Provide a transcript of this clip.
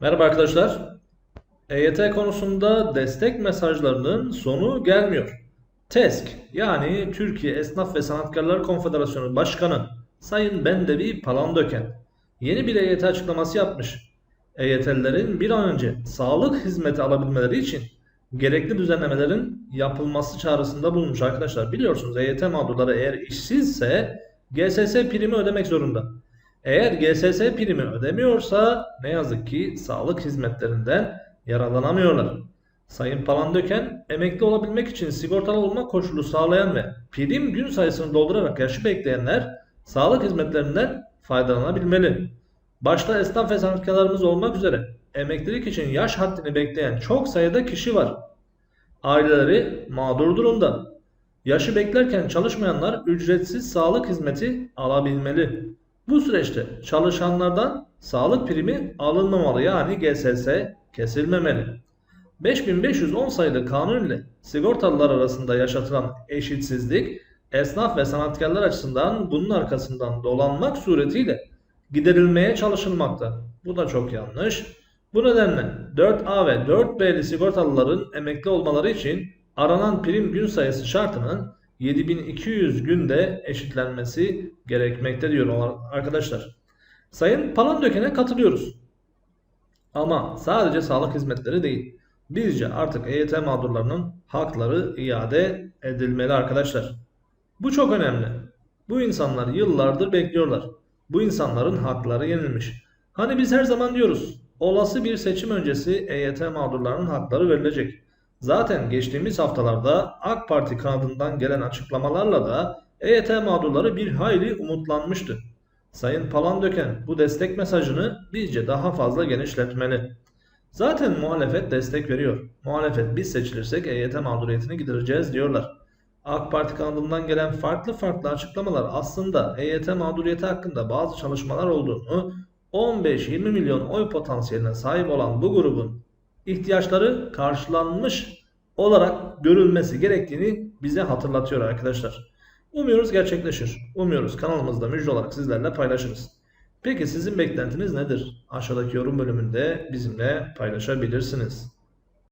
Merhaba arkadaşlar. EYT konusunda destek mesajlarının sonu gelmiyor. TESK yani Türkiye Esnaf ve Sanatkarlar Konfederasyonu Başkanı Sayın Bendevi Palandöken yeni bir EYT açıklaması yapmış. EYT'lilerin bir an önce sağlık hizmeti alabilmeleri için gerekli düzenlemelerin yapılması çağrısında bulunmuş arkadaşlar. Biliyorsunuz EYT mağdurları eğer işsizse GSS primi ödemek zorunda. Eğer GSS primi ödemiyorsa ne yazık ki sağlık hizmetlerinden yararlanamıyorlar. Sayın Palandöken emekli olabilmek için sigortalı olma koşulu sağlayan ve prim gün sayısını doldurarak yaşı bekleyenler sağlık hizmetlerinden faydalanabilmeli. Başta esnaf ve sanatkarlarımız olmak üzere emeklilik için yaş haddini bekleyen çok sayıda kişi var. Aileleri mağdur durumda. Yaşı beklerken çalışmayanlar ücretsiz sağlık hizmeti alabilmeli. Bu süreçte çalışanlardan sağlık primi alınmamalı yani GSS kesilmemeli. 5510 sayılı kanun ile sigortalılar arasında yaşatılan eşitsizlik esnaf ve sanatkarlar açısından bunun arkasından dolanmak suretiyle giderilmeye çalışılmakta. Bu da çok yanlış. Bu nedenle 4A ve 4B'li sigortalıların emekli olmaları için aranan prim gün sayısı şartının 7200 günde eşitlenmesi gerekmekte diyor arkadaşlar. Sayın Palandöken'e katılıyoruz. Ama sadece sağlık hizmetleri değil. Bizce artık EYT mağdurlarının hakları iade edilmeli arkadaşlar. Bu çok önemli. Bu insanlar yıllardır bekliyorlar. Bu insanların hakları yenilmiş. Hani biz her zaman diyoruz, olası bir seçim öncesi EYT mağdurlarının hakları verilecek. Zaten geçtiğimiz haftalarda AK Parti kanadından gelen açıklamalarla da EYT mağdurları bir hayli umutlanmıştı. Sayın Palandöken bu destek mesajını bizce daha fazla genişletmeli. Zaten muhalefet destek veriyor. Muhalefet biz seçilirsek EYT mağduriyetini gidereceğiz diyorlar. AK Parti kanadından gelen farklı farklı açıklamalar aslında EYT mağduriyeti hakkında bazı çalışmalar olduğunu 15-20 milyon oy potansiyeline sahip olan bu grubun ihtiyaçları karşılanmış olarak görülmesi gerektiğini bize hatırlatıyor arkadaşlar. Umuyoruz gerçekleşir. Umuyoruz kanalımızda müjde olarak sizlerle paylaşırız. Peki sizin beklentiniz nedir? Aşağıdaki yorum bölümünde bizimle paylaşabilirsiniz.